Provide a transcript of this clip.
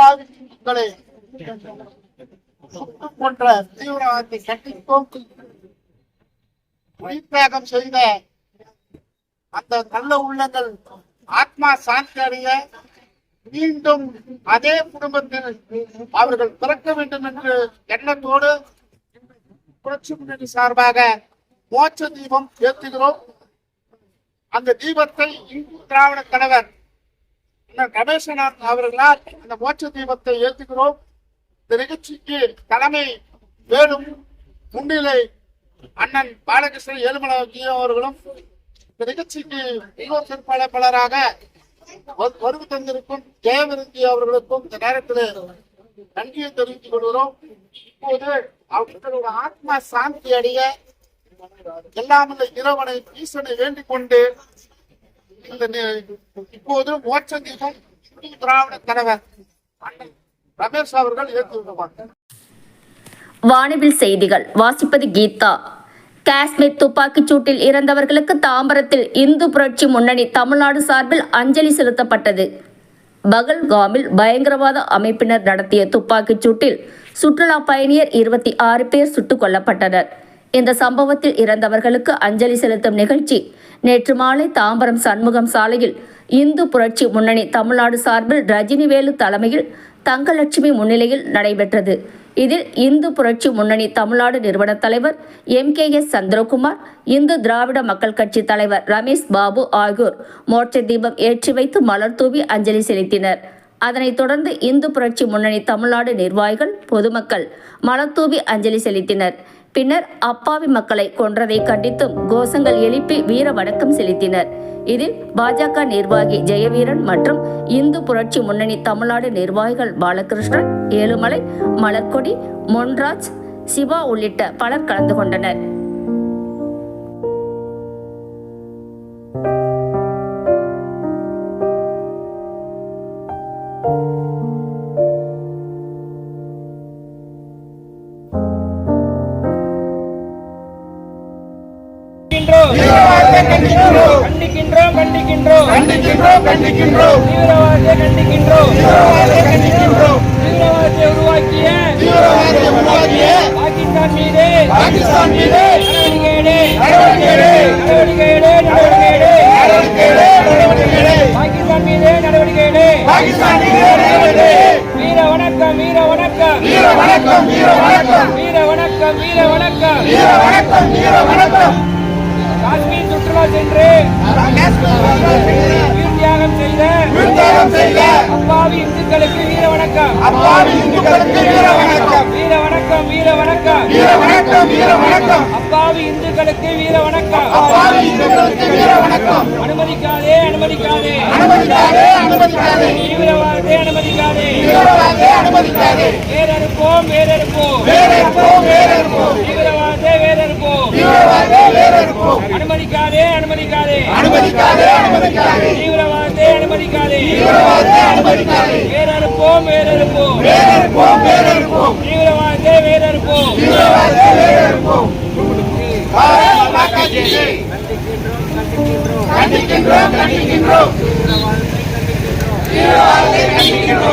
அப்பாவி மக்களை கொன்ற தீவிரவாதத்தை கண்டிப்போம். உயிர்த்தியாகம் செய்த அந்த நல்ல உள்ளங்கள் ஆத்மா சாந்தி அடைய மீண்டும் அதே குடும்பத்தில் அவர்கள் பிறக்க வேண்டும் என்று எண்ணத்தோடு புரட்சி முன்னணி சார்பாக மோட்ச தீபம் ஏற்றுகிறோம் அந்த தீபத்தை இந்து திராவிட தலைவர் கணேசனார் அவர்களால் அந்த மோட்ச தீபத்தை ஏற்றுகிறோம் இந்த நிகழ்ச்சிக்கு தலைமை வேணும் முன்னிலை அண்ணன் பாலகிருஷ்ணன் ஏழுமலை அவர்களும் இந்த நிகழ்ச்சிக்கு இன்னொரு சிறப்பாளராக வரு- வருகை தந்திருக்கும் ஜெயவிருத்தி அவர்களுக்கும் இந்த நேரத்தில் நன்றியை தெரிவித்துக் கொள்கிறோம். இப்போது அவர்களோட ஆத்மா சாந்தி அடைய எல்லாம் இறைவனை ஈசனை வேண்டிக் கொண்டு இந்த இப்போது மோட்ச தீபம் இந்து திராவிட தலைவர் ரமேஷ் அவர்கள் வானவில் செய்திகள். வாசிப்பது கீதா. காஷ்மீர் துப்பாக்கிச் சூட்டில் இறந்தவர்களுக்கு தாம்பரத்தில் இந்து புரட்சி முன்னணி தமிழ்நாடு சார்பில் அஞ்சலி செலுத்தப்பட்டது. பகல்காமில் பயங்கரவாத அமைப்பினர் நடத்திய துப்பாக்கிச் சூட்டில் சுற்றுலா பயணியர் இருபத்தி ஆறு பேர் சுட்டுக் கொல்லப்பட்டனர். இந்த சம்பவத்தில் இறந்தவர்களுக்கு அஞ்சலி செலுத்தும் நிகழ்ச்சி நேற்று மாலை தாம்பரம் சண்முகம் சாலையில் இந்து புரட்சி முன்னணி தமிழ்நாடு சார்பில் ரஜினிவேலு தலைமையில் தங்கலட்சுமி முன்னிலையில் நடைபெற்றது. இதில் இந்து புரட்சி முன்னணி தமிழ்நாடு நிறுவன தலைவர் M K S Chandrakumar Hindu Dravida Makkal Katchi தலைவர் ரமேஷ் பாபு ஆகியோர் மோட்ச தீபம் ஏற்றி வைத்து மலர் தூவி அஞ்சலி செலுத்தினர். அதனைத் தொடர்ந்து இந்து புரட்சி முன்னணி தமிழ்நாடு நிர்வாகிகள் பொதுமக்கள் மலர் தூவி அஞ்சலி செலுத்தினர். பின்னர் அப்பாவி மக்களை கொன்றதை கண்டித்தும் கோஷங்கள் எழுப்பி வீர வணக்கம் செலுத்தினர். இதில் பாஜக நிர்வாகி ஜெயவீரன் மற்றும் இந்து புரட்சி முன்னணி தமிழ்நாடு நிர்வாகிகள் பாலகிருஷ்ணன் ஏழுமலை மலர்கொடி மொன்ராஜ் சிவா உள்ளிட்ட பலர் கலந்து கொண்டனர். கண்டிக்கின்றோம். கண்டிக்கின்றோம். கண்டிக்கின்றோம் கண்டிக்கின்றோம். தீவிரவாதத்தை கண்டிக்கின்றோம். தீவிரவாதத்தை கண்டிக்கின்றோம். தீவிரவாதத்தை உருவாக்கிய தீவிரவாதத்தை உருவாக்கிய பாகிஸ்தான் மீது பாகிஸ்தான் மீது நடவடிக்கை எடு நடவடிக்கை எடு. நடவடிக்கை எடு நடவடிக்கை எடு நடவடிக்கை எடு, நடவடிக்கை எடு. பாகிஸ்தான் மீது நடவடிக்கை எடு பாகிஸ்தான் மீது நடவடிக்கை எடு. வீர வணக்கம் வீர வணக்கம். வீர வணக்கம் வீர வணக்கம். வீர வணக்கம் வீர வணக்கம். வீர வணக்கம் வீர வணக்கம். காஷ்மீர் சுற்றுலா சென்று உயிர் தியாகம் செய்த அப்பாவி இந்துக்களுக்கு வீர வணக்கம். அப்பாவி இந்துக்களுக்கு வீர வணக்கம். வீர வணக்கம் வீர வணக்கம். வீர வணக்கம் வீர வணக்கம். அப்பாவி இந்துக்களுக்கு வீர வணக்கம். அப்பாவி இந்துக்களுக்கு வீர வணக்கம். அனுமதிக்காதே அனுமதிக்காதே. அனுமதிக்காதே அனுமதிக்காதே. தீவிரவாதத்தை அனுமதிக்காதே. தீவிரவாதத்தை அனுமதிக்காதே. வேறறுப்போம் வேறறுப்போம் வேறெடுப்போம் வேறெடுப்போம் தீவிரவாதத்தை வேறறுப்போம் தீவிரவாதத்தை வேறெடுப்போம் அனுமதிக்காதே. அனுமதிக்காதே அனுமதிக்காதே. அனுமதிக்காதே தீவிரவாதத்தை அனுமதிக்காதே. தீவிரவாதத்தை அனுமதிக்காதே. வேறறுப்போம் வேறறுப்போம். வேறெடுப்போம் வேறெடுப்போம் தீவிரவாதத்தை வேறறுப்போம். தீவிரவாதத்தை வேறெடுப்போம் பாரத மாதா கி ஜெய். கண்டிக்கின்றோம் கண்டிக்கின்றோம். தீவிரவாதத்தை கண்டிக்கின்றோம்.